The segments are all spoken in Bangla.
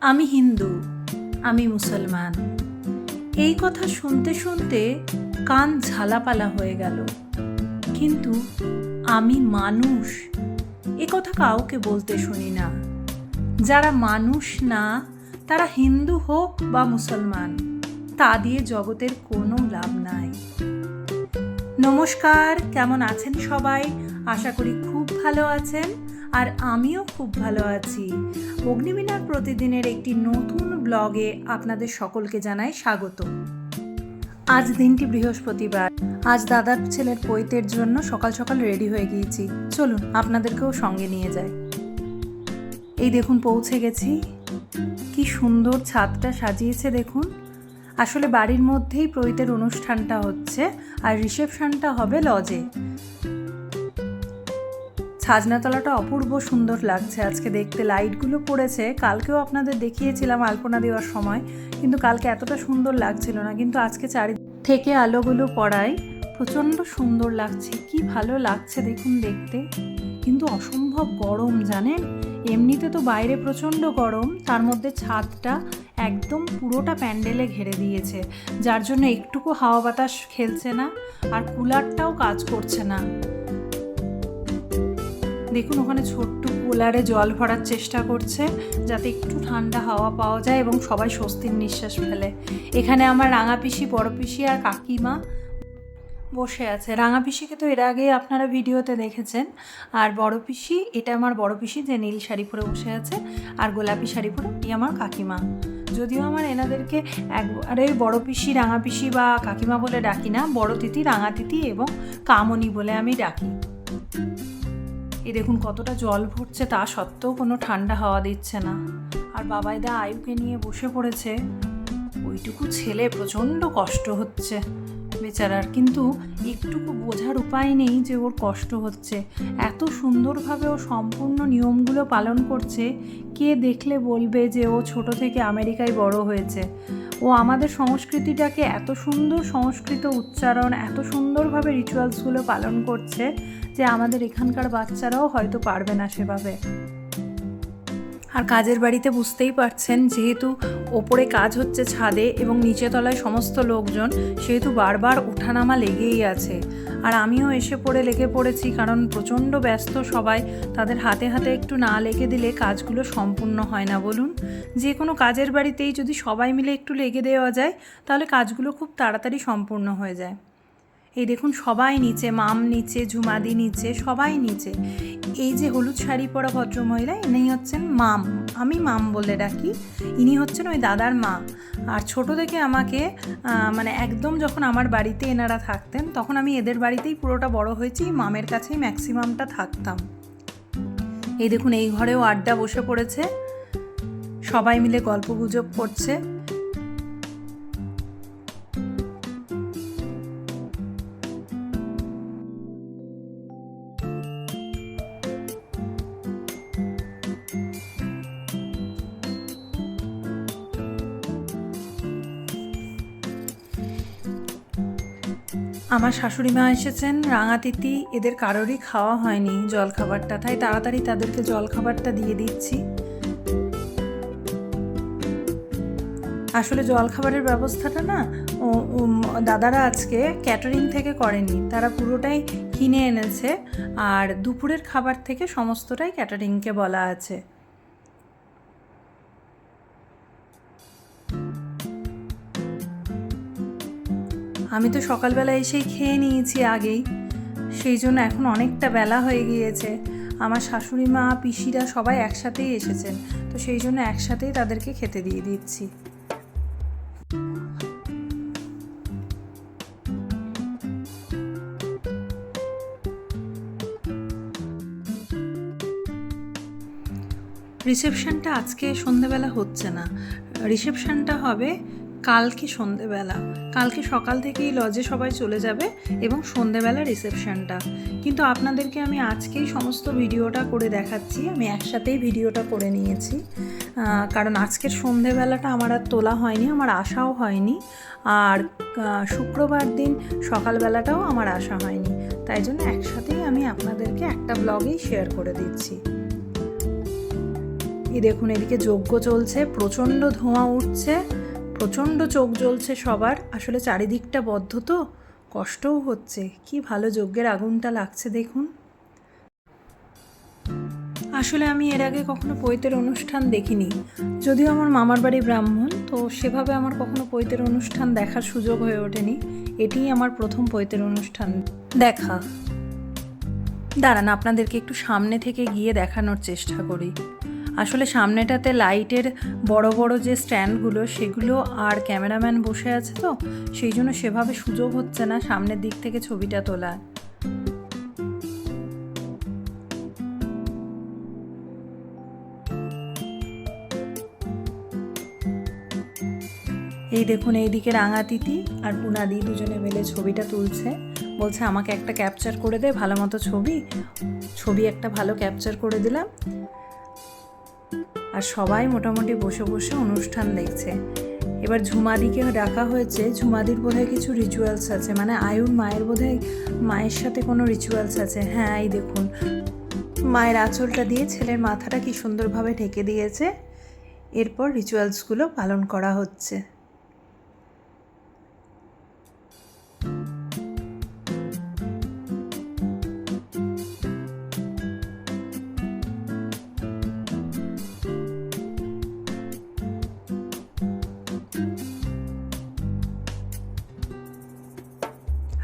আমি হিন্দু, আমি মুসলমান। এই কথা শুনতে শুনতে কান ঝালাপালা হয়ে গেল। কিন্তু আমি মানুষ? এ কথা কাউকে বলতে শুনি না। যারা মানুষ না, তারা হিন্দু হোক বা মুসলমান, তা দিয়ে জগতের কোনো লাভ নাই। নমস্কার, কেমন আছেন সবাই? আশা করি খুব ভালো আছেন। আর আমিও খুব ভালো আছি। অগ্নিবীণার প্রতিদিনের একটি নতুন ব্লগে আপনাদের সকলকে জানাই স্বাগত। আজ দিনটি বৃহস্পতিবার। আজ দাদার ছেলের পৈতের জন্য সকাল সকাল রেডি হয়ে গিয়েছি। চলুন, আপনাদেরকেও সঙ্গে নিয়ে যাই। এই দেখুন, পৌঁছে গেছি। কি সুন্দর ছাদটা সাজিয়েছে দেখুন। আসলে বাড়ির মধ্যেই প্রৈতের অনুষ্ঠানটা হচ্ছে আর রিসেপশনটা হবে লজে। ছাজনাতলাটা অপূর্ব সুন্দর লাগছে। আজকে দেখতে লাইটগুলো পড়েছে। কালকেও আপনাদের দেখিয়েছিলাম আলপনা দেওয়ার সময়। কিন্তু কালকে এতটা সুন্দর লাগছিল না। কিন্তু আজকে চারি থেকে আলোগুলো পড়ায় প্রচণ্ড সুন্দর লাগছে। কি ভালো লাগছে দেখুন দেখতে। কিন্তু অসম্ভব গরম, জানেন? এমনিতে তো বাইরে প্রচণ্ড গরম। তার মধ্যে ছাদটা একদম পুরোটা প্যান্ডেলে ঘেরে দিয়েছে। যার জন্য একটুকু হাওয়া বাতাস খেলছে না। আর কুলারটাও কাজ করছে না। দেখুন, ওখানে ছোট্ট কুলারে জল ভরার চেষ্টা করছে যাতে একটু ঠান্ডা হাওয়া পাওয়া যায় এবং সবাই স্বস্তির নিঃশ্বাস ফেলে। এখানে আমার রাঙা পিসি, বড় পিসি আর কাকিমা বসে আছে। রাঙা পিসিকে তো এর আগে আপনারা ভিডিওতে দেখেছেন। আর বড় পিসি, এটা আমার বড় পিসি যে নীল শাড়ি পরে বসে আছে, আর গোলাপি শাড়ি পরে এই আমার কাকিমা। যদিও আমার এনাদেরকে একবারে বড় পিসি, রাঙা পিসি বা কাকিমা বলে ডাকি না, বড় তিথি, রাঙা তিথি এবং কামনি বলে আমি ডাকি। এই দেখুন কতটা জল ভরছে, তা সত্ত্বেও কোনো ঠান্ডা হাওয়া দিচ্ছে না। আর বাবাইদা আয়ুকে নিয়ে বসে পড়েছে। ওইটুকু ছেলে প্রচণ্ড কষ্ট হচ্ছে। বেচারার, কিন্তু একটুকু বোঝার উপায় নেই যে ওর কষ্ট হচ্ছে। এত সুন্দরভাবে ও সম্পূর্ণ নিয়মগুলো পালন করছে, কে দেখলে বলবে যে ও ছোট থেকে আমেরিকায় বড় হয়েছে? ও আমাদের সংস্কৃতিটাকে এত সুন্দর সংস্কৃত উচ্চারণ, এত সুন্দরভাবে রিচুয়ালসগুলো পালন করছে যে আমাদের এখানকার বাচ্চারাও হয়তো পারবে না সেভাবে। আর কাজের বাড়িতে বুঝতেই পারছেন, যেহেতু ওপরে কাজ হচ্ছে ছাদে এবং নিচে তলায় সমস্ত লোকজন, সেহেতু বারবার ওঠানামা লেগেই আছে। আর আমিও এসে পড়ে লেগে পড়েছি, কারণ প্রচণ্ড ব্যস্ত সবাই, তাদের হাতে হাতে একটু না লেগে দিলে কাজগুলো সম্পূর্ণ হয় না, বলুন। যে কোনো কাজের বাড়িতেই যদি সবাই মিলে একটু লেগে দেওয়া যায়, তাহলে কাজগুলো খুব তাড়াতাড়ি সম্পূর্ণ হয়ে যায়। এই দেখুন, সবাই নিচে, মাম নিচে, ঝুমাদি নিচে, সবাই নিচে। এই যে হলুদ শাড়ি পরা ভদ্রমহিলা ইনি হচ্ছেন মাম। আমি মাম বলে ডাকি, ইনি হচ্ছেন ওই দাদার মা। আর ছোট থেকে আমাকে মানে একদম যখন আমার বাড়িতে এনারা থাকতেন, তখন আমি এদের বাড়িতেই পুরোটা বড় হয়েছি, মামের কাছেই ম্যাক্সিমামটা থাকতাম। এই দেখুন, এই ঘরেও আড্ডা বসে পড়েছে। সবাই মিলে গল্প গুজব করছে। আমার শাশুড়ি মা এসেছেন রাঙাতিথি এদের কারোরই খাওয়া হয়নি জল খাবারটা তাই তাড়াতাড়ি তাদেরকে জল খাবারটা দিয়ে দিচ্ছি। আসলে জল খাবারের ব্যবস্থাটা না দাদারা আজকে ক্যাটারিং থেকে করেনি, তারা পুরোটাই কিনে এনেছে, আর দুপুরের খাবার থেকে সমস্তটাই ক্যাটারিংকে বলা আছে। আমি তো সকালবেলা এসেই খেয়ে নিয়েছি আগেই। সেই জন্য এখন অনেকটা বেলা হয়ে গিয়েছে। আমার শাশুড়ি মা, পিসিরা সবাই একসাথেই এসেছেন। তো সেই জন্য একসাথেই তাদেরকে খেতে দিয়ে দিচ্ছি। রিসেপশনটা আজকে সন্ধেবেলা হচ্ছে না। রিসেপশনটা হবে কালকে সন্ধেবেলা। কালকে সকাল থেকেই লজে সবাই চলে যাবে এবং সন্ধেবেলা রিসেপশনটা। কিন্তু আপনাদেরকে আমি আজকেই সমস্ত ভিডিওটা করে দেখাচ্ছি। আমি একসাথেই ভিডিওটা করে নিয়েছি। কারণ আজকের সন্ধেবেলাটা আমার আর তোলা হয়নি, আমার আশাও হয়নি। আর শুক্রবার দিন সকালবেলাটাও আমার আশা হয়নি। তাই জন্য একসাথেই আমি আপনাদেরকে একটা ব্লগেই শেয়ার করে দিচ্ছি। এই দেখুন, এদিকে যজ্ঞ চলছে, প্রচণ্ড ধোঁয়া উঠছে। প্রচণ্ড চোখ জ্বলছে সবার। আসলে চারিদিকটা বদ্ধ তো, কষ্টও হচ্ছে। কি ভালো যজ্ঞের আগুনটা লাগছে দেখুন। আসলে আমি এর আগে কখনো পৈতের অনুষ্ঠান দেখিনি। যদিও আমার মামার বাড়ি ব্রাহ্মণ, তো সেভাবে আমার কখনো পৈতের অনুষ্ঠান দেখার সুযোগ হয়ে ওঠেনি। এটিই আমার প্রথম পৈতের অনুষ্ঠান দেখা। দাঁড়ান, আপনাদেরকে একটু সামনে থেকে গিয়ে দেখানোর চেষ্টা করি। আসলে সামনেটাতে লাইটের বড় বড় যে স্ট্যান্ডগুলো, সেগুলো আর ক্যামেরাম্যান বসে আছে তো, সেই জন্য সেভাবে সুযোগ হচ্ছে না সামনের দিক থেকে ছবিটা তোলার। এই দেখুন এইদিকে রাঙাতিথি আর পুনাদি দুজনে মিলে ছবিটা তুলছে। বলছে, আমাকে একটা ক্যাপচার করে দে, ভালো মতো ছবি। ছবি একটা ভালো ক্যাপচার করে দিলাম। আর সবাই মোটামুটি বসে বসে অনুষ্ঠান দেখছে। এবার ঝুমাদিকে ডাকা হয়েছে, ঝুমাদির বোধহয় কিছু রিচুয়ালস আছে। মানে আয়ুর মায়ের বোধহয় মায়ের সাথে কোনো রিচুয়ালস আছে। হ্যাঁ এই দেখুন। মায়ের আঁচলটা দিয়ে ছেলের মাথাটা কি সুন্দরভাবে ঢেকে দিয়েছে। এরপর রিচুয়ালসগুলো পালন করা হচ্ছে।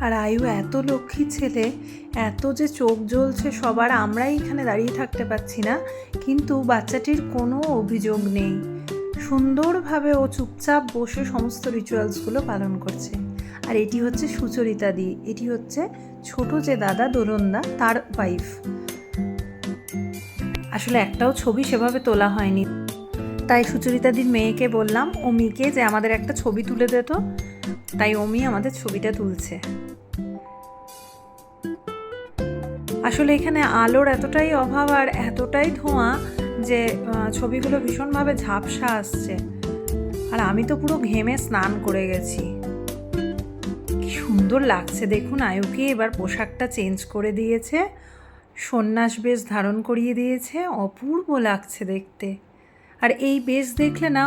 আর আয়ু এত লক্ষ্মী ছেলে, এত যে চোখ জ্বলছে সবার, আমরাই এখানে দাঁড়িয়ে থাকতে পারছি না। কিন্তু বাচ্চাটির কোনো অভিযোগ নেই। সুন্দরভাবে ও চুপচাপ বসে সমস্ত রিচুয়ালসগুলো পালন করছে। আর এটি হচ্ছে সুচরিতা দি, এটি হচ্ছে ছোট যে দাদা দোলনদা, তার ওয়াইফ আসলে একটাও ছবি সেভাবে তোলা হয়নি। তাই সুচরিতাদির মেয়েকে বললাম, অমিকে যে আমাদের একটা ছবি তুলে দে তো। তাই অমি আমাদের ছবিটা তুলছে। আসলে এখানে আলোর এতটাই অভাব আর এতটাই ধোঁয়া যে ছবিগুলো ভীষণভাবে ঝাপসা আসছে। আর আমি তো পুরো ঘেমে স্নান করে গেছি। কি সুন্দর লাগছে দেখুন, আয়ুকে এবার পোশাকটা চেঞ্জ করে দিয়েছে, সন্ন্যাস বেশ ধারণ করিয়ে দিয়েছে, অপূর্ব লাগছে দেখতে। আর এই বেশ দেখলে না,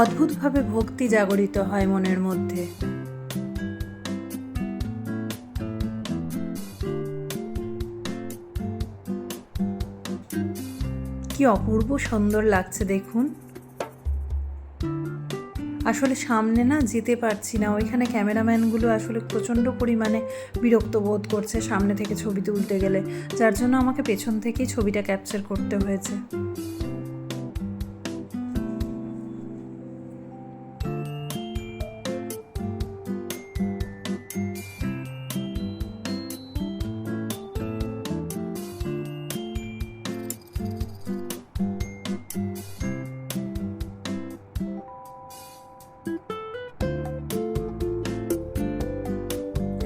অদ্ভুতভাবে ভক্তি জাগরিত হয় মনের মধ্যে। কি অপূর্ব সুন্দর লাগছে দেখুন। আসলে সামনে না যেতে পারছি না। ওইখানে ক্যামেরাম্যানগুলো আসলে প্রচণ্ড পরিমাণে বিরক্ত বোধ করছে সামনে থেকে ছবি তুলতে গেলে। যার জন্য আমাকে পেছন থেকেই ছবিটা ক্যাপচার করতে হয়েছে।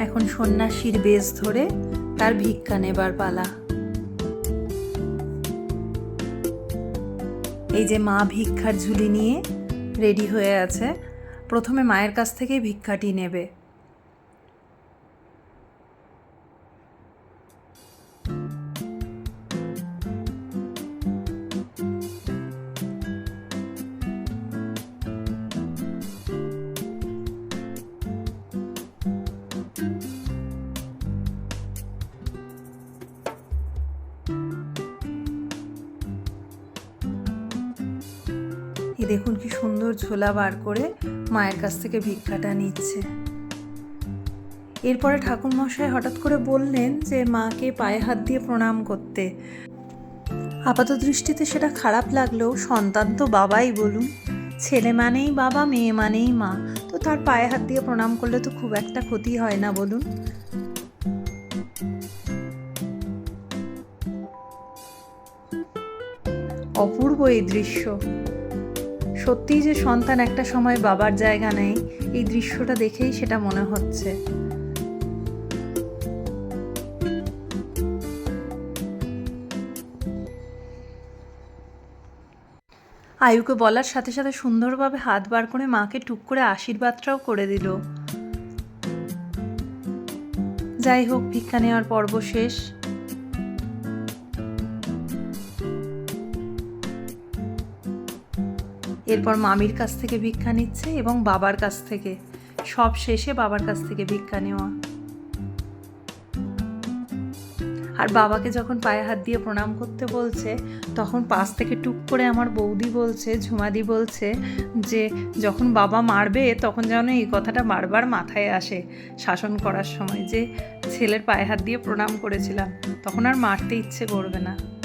এখন সন্ন্যাসীর বেজ ধরে তার ভিক্ষা নেবার পালা। এই যে মা ভিক্ষার ঝুলি নিয়ে রেডি হয়ে আছে, প্রথমে মায়ের কাছ থেকেই ভিক্ষাটি নেবে। দেখুন কি সুন্দর ঝোলা বার করে মায়ের কাছ থেকে ভিক্ষাটা নিচ্ছে। এরপরে ঠাকুরমশাই হঠাৎ করে বললেন যে, মাকে পায়ে হাত দিয়ে প্রণাম করতে। আপাত দৃষ্টিতে সেটা খারাপ লাগলেও সন্তান তো বাবাই বলুন। ছেলে মানেই বাবা, মেয়ে মানেই মা। তো তার পায়ে হাত দিয়ে প্রণাম করলে তো খুব একটা ক্ষতি হয় না বলুন। অপূর্ব এই দৃশ্য। সত্যিই যে সন্তান একটা সময় বাবার জায়গা নেই, এই দৃশ্যটা দেখেই সেটা মনে হচ্ছে। আয়ুকে বলার সাথে সাথে সুন্দরভাবে হাত বার করে মাকে টুক করে আশীর্বাদটাও করে দিল। যাই হোক, ভিক্ষা নেওয়ার পর্ব শেষ। এরপর মামির কাছ থেকে ভিক্ষা নিচ্ছে এবং বাবার কাছ থেকে। সব শেষে বাবার কাছ থেকে ভিক্ষা নেওয়া। আর বাবাকে যখন পায়ে হাত দিয়ে প্রণাম করতে বলছে, তখন পাশ থেকে টুক করে আমার বৌদি বলছে, ঝুমাদি বলছে যে, যখন বাবা মারবে তখন যেন এই কথাটা বারবার মাথায় আসে শাসন করার সময় যে, ছেলের পায়ে হাত দিয়ে প্রণাম করেছিলাম, তখন আর মারতে ইচ্ছে করবে না।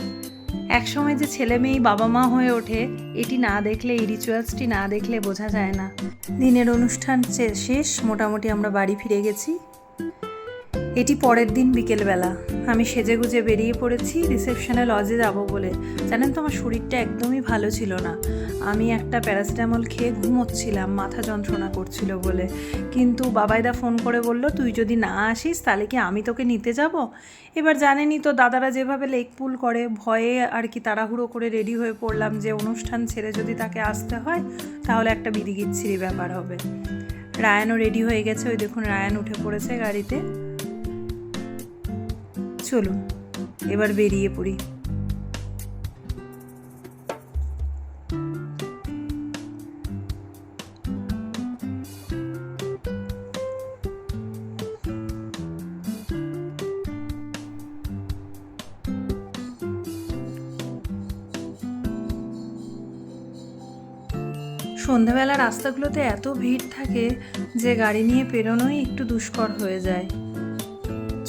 এক সময় যে ছেলে মেয়ে বাবা মা হয়ে ওঠে, এটি না দেখলে, এই রিচুয়ালসটি না দেখলে বোঝা যায় না। দিনের অনুষ্ঠান শেষ, মোটামুটি আমরা বাড়ি ফিরে গেছি। এটি পরের দিন বিকেলবেলা। আমি সেজে গুজে বেরিয়ে পড়েছি, রিসেপশনে লজে যাব বলে। জানেন তো, আমার শরীরটা একদমই ভালো ছিল না। আমি একটা প্যারাসিটামল খেয়ে ঘুমোচ্ছিলাম, মাথা যন্ত্রণা করছিল বলে। কিন্তু বাবাইদা ফোন করে বলল, তুই যদি না আসিস, তাহলে কি আমি তোকে নিতে যাব? এবার জানেনি তো, দাদারা যেভাবে লেক পুল করে, ভয়ে আর কি তাড়াহুড়ো করে রেডি হয়ে পড়লাম যে, অনুষ্ঠান ছেড়ে যদি তাকে আসতে হয়, তাহলে একটা বিদিগিচ্ছিরি ব্যাপার হবে। রায়ানও রেডি হয়ে গেছে। ওই দেখুন, রায়ান উঠে পড়েছে গাড়িতে। চলুন এবার বেরিয়ে পড়ি। সন্ধ্যাবেলা রাস্তাগুলোতে এত ভিড় থাকে যে গাড়ি নিয়ে পেরোনোই একটু দুষ্কর হয়ে যায়।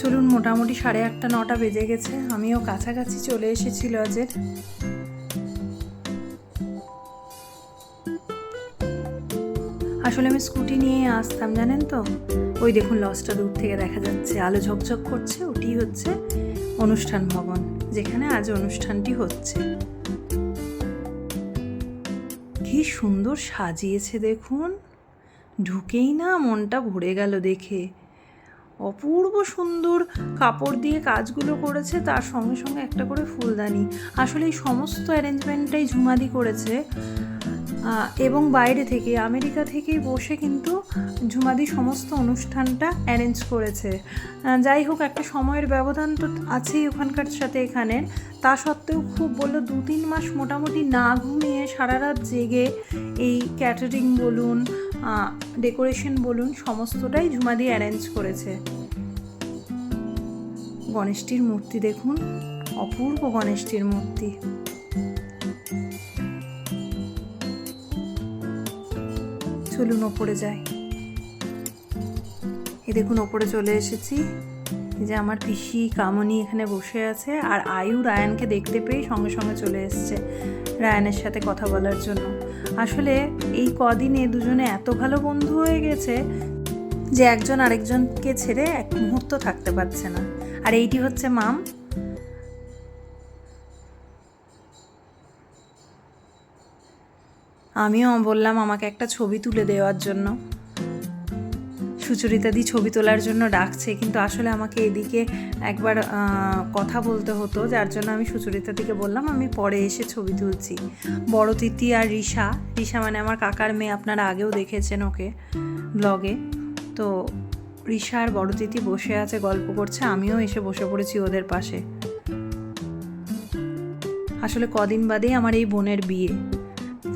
চলুন মোটামুটি সাড়ে আটটা, নটা বেজে গেছে। আমিও কাছাকাছি চলে এসেছি লজের। আসলে আমি স্কুটি নিয়ে আসতাম, জানেন তো? ওই দেখুন, লজটা দূর থেকে দেখা যাচ্ছে। আলো ঝকঝক করছে, ওটি হচ্ছে অনুষ্ঠান ভবন, যেখানে আজ অনুষ্ঠানটি হচ্ছে। কি সুন্দর সাজিয়েছে দেখুন। ঢুকেই না মনটা ভরে গেল দেখে। অপূর্ব সুন্দর কাপড় দিয়ে কাজগুলো করেছে, তার সঙ্গে সঙ্গে একটা করে ফুলদানি। আসলে এই সমস্ত অ্যারেঞ্জমেন্টটাই ঝুমাদি করেছে। এবং বাইরে থেকে, আমেরিকা থেকেই বসে কিন্তু ঝুমাদি সমস্ত অনুষ্ঠানটা অ্যারেঞ্জ করেছে। যাই হোক, একটা সময়ের ব্যবধান তো আছেই ওখানকার সাথে এখানে তা সত্ত্বেও খুব বলল দু তিন মাস মোটামুটি না ঘুমিয়ে সারা রাত জেগে এই ক্যাটারিং বলুন ডেকোরেশন বলুন, সমস্তটাই ঝুমাদি অ্যারেঞ্জ করেছে। গণেশটির মূর্তি দেখুন, অপূর্ব গণেশটির মূর্তি। চলুন ওপরে যাই। এ দেখুন, ওপরে চলে এসেছি। যে আমার পিসি কামনি এখানে বসে আছে, আর আয়ু রায়ানকে দেখতে পেয়ে সঙ্গে সঙ্গে চলে এসছে, রায়ানের সাথে কথা বলার জন্য। আসলে এই কদিনে দুজনে এত ভালো বন্ধু হয়ে গেছে যে একজন আরেকজনকে ছেড়ে এক মুহূর্ত থাকতে পারছে না। আর এইটি হচ্ছে মাম। আমিও বললাম, আমাকে একটা ছবি তুলে দেওয়ার জন্য। সুচরিতাদি ছবি তোলার জন্য ডাকছে, কিন্তু আসলে আমাকে এদিকে একবার কথা বলতে হতো, যার জন্য আমি সুচরিতাদিকে বললাম, আমি পরে এসে ছবি তুলছি। বড় তিথি আর রিশা রিশা মানে আমার কাকার মেয়ে, আপনারা আগেও দেখেছেন ওকে ব্লগে। তো রিশা আর বড় তিথি বসে আছে, গল্প করছে, আমিও এসে বসে পড়েছি ওদের পাশে। আসলে কদিন বাদেই আমার এই বোনের বিয়ে,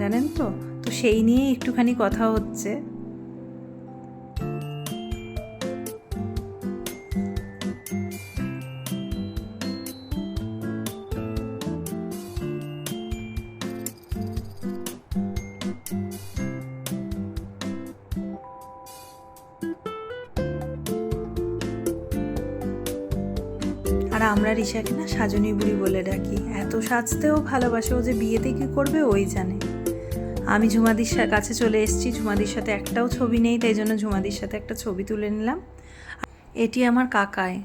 জানেন তো? তো সেই নিয়ে একটুখানি কথা হচ্ছে। আমরা রিশাকে না সাজনী বুড়ি বলে ডাকি। এত সাজতেও ভালোবাসে ও যে বিয়েতে কি করবে ওই জানে। আমি ঝুমাদির কাছে চলে এসেছি, ঝুমাদির সাথে একটাও ছবি নেই, তাই জন্য ঝুমাদির সাথে একটা ছবি তুলে নিলাম। এটি আমার কাকায়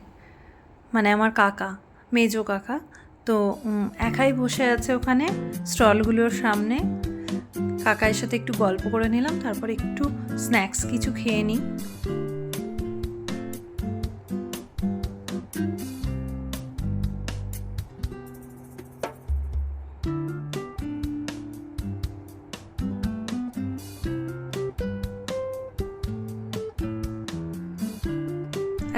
মানে আমার কাকা, মেজো কাকা। তো একাই বসে আছে ওখানে, স্টলগুলোর সামনে। কাকায়ের সাথে একটু গল্প করে নিলাম, তারপর একটু স্ন্যাক্স কিছু খেয়ে নিই।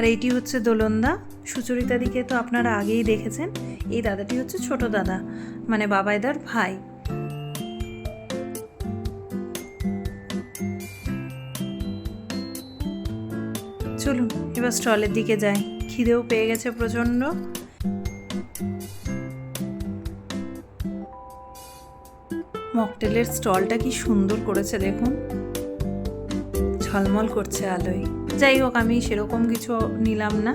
এইটি হচ্ছে দোলনদা। সুচরিতা দিকে তো আপনারা আগেই দেখেছেন। এই দাদাটি হচ্ছে ছোট দাদা মানে বাবাইদার ভাই। চলুন, এবার স্টলের দিকে যাই। খিদেও পেয়ে গেছে প্রচণ্ড। মকটেলের স্টলটা কি সুন্দর করেছে দেখুন। ঝলমল করছে আলোয়। যাই হোক, আমি সেরকম কিছু নিলাম না।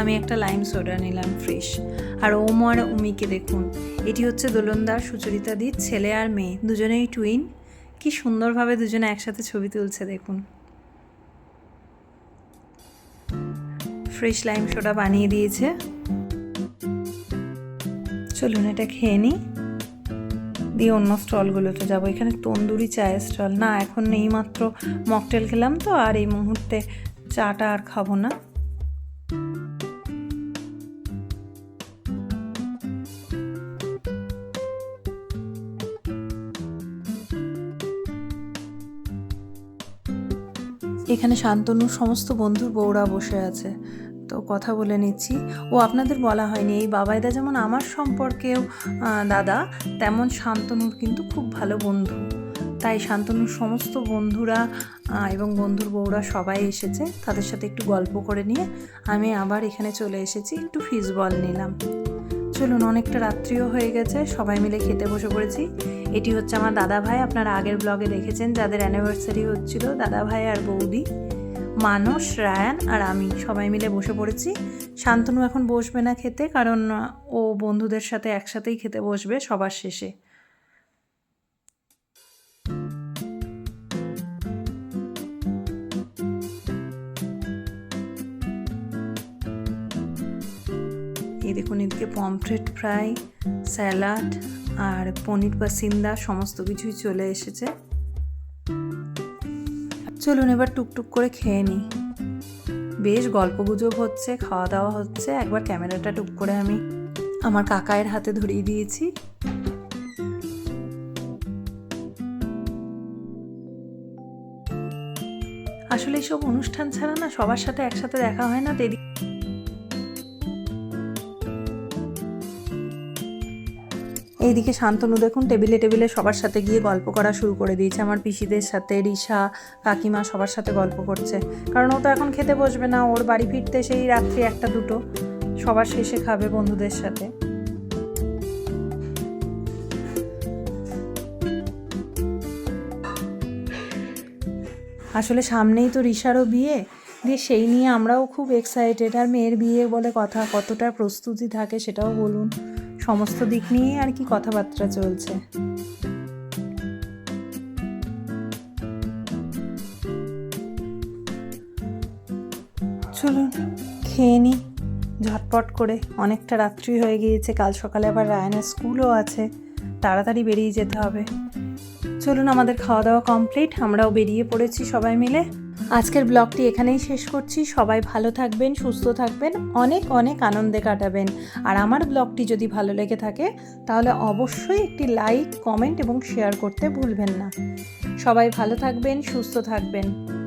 আমি একটা লাইম সোডা নিলাম ফ্রেশ আর ওম আর উমিকে দেখুন, এটি হচ্ছে দোলনদার সুচরিতাদির ছেলে আর মেয়ে, দুজনেই টুইন কি সুন্দরভাবে দুজনে একসাথে ছবি তুলছে দেখুন। ফ্রেশ লাইম সোডা বানিয়ে দিয়েছে। চলুন এটা খেয়ে নিই দিয়ে অন্য স্টলগুলোতে যাব। এখানে তন্দুরি চায়ের স্টল। না, এখন এই মাত্র মকটেল খেলাম তো, আর এই মুহূর্তে চাটা আর খাব না। এখানে শান্তনুর সমস্ত বন্ধুর বউরা বসে আছে। তো কথা বলে নিচ্ছি। ও আপনাদের বলা হয়নি, এই বাবাইদা যেমন আমার সম্পর্কেও দাদা, তেমন শান্তনুর কিন্তু খুব ভালো বন্ধু। তাই শান্তনুর সমস্ত বন্ধুরা এবং বন্ধুর বউরা সবাই এসেছে। তাদের সাথে একটু গল্প করে নিয়ে আমি আবার এখানে চলে এসেছি, একটু ফিস বল নিলাম। চলুন, অনেকটা রাত্রিও হয়ে গেছে, সবাই মিলে খেতে বসে পড়েছি। এটি হচ্ছে আমার দাদা ভাই আপনারা আগের ব্লগে দেখেছেন, যাদের অ্যানিভার্সারি হচ্ছিল দাদা ভাই আর বৌদি, মানস, রায়ান আর আমি, সবাই মিলে বসে পড়েছি। শান্তনু এখন বসবে না খেতে, কারণ ও বন্ধুদের সাথে একসাথেই খেতে বসবে সবার শেষে। এই দেখুন। এদিকে পমফ্রেট ফ্রাই, স্যালাড আর পনির পাসিন্দা সমস্ত কিছুই চলে এসেছে। চলুন এবার টুকটুক করে খেয়ে নিই। বেশ গল্পগুজব হচ্ছে খাওয়া দাওয়া হচ্ছে। একবার ক্যামেরাটা টুক করে আমি আমার কাকায়ের হাতে ধরিয়ে দিয়েছি। আসলে এইসব অনুষ্ঠান ছাড়া না সবার সাথে একসাথে দেখা হয় না তো এইদিকে শান্তনু দেখুন, টেবিলে টেবিলে সবার সাথে গিয়ে গল্প করা শুরু করে দিয়েছে। আমার পিসিদের সাথে রিসা কাকিমা সবার সাথে গল্প করছে। কারণ ও তো এখন খেতে বসবে না, ওর বাড়ি ফিরতে সেই রাত্রি একটা দুটো। সবার শেষে খাবে বন্ধুদের সাথে। আসলে সামনেই তো রিসারও বিয়ে। দিয়ে সেই নিয়ে আমরাও খুব এক্সাইটেড আর মেয়ের বিয়ে বলে কথা কতটা প্রস্তুতি থাকে সেটাও বলুন। সমস্ত দিক নিয়ে আর কি কথাবার্তা চলছে। চলুন, খেয়ে নিই ঝটপট করে। অনেকটা রাত্রি হয়ে গিয়েছে, কাল সকালে আবার রায়নের স্কুলও আছে। তাড়াতাড়ি বেরিয়ে যেতে হবে। চলুন, আমাদের খাওয়া দাওয়া কমপ্লিট। আমরাও বেরিয়ে পড়েছি সবাই মিলে। আজকের ব্লগটি এখানেই শেষ করছি। সবাই ভালো থাকবেন, সুস্থ থাকবেন, অনেক অনেক আনন্দে কাটাবেন। আর আমার ব্লগটি যদি ভালো লেগে থাকে, তাহলে অবশ্যই একটি লাইক, কমেন্ট এবং শেয়ার করতে ভুলবেন না। সবাই ভালো থাকবেন, সুস্থ থাকবেন।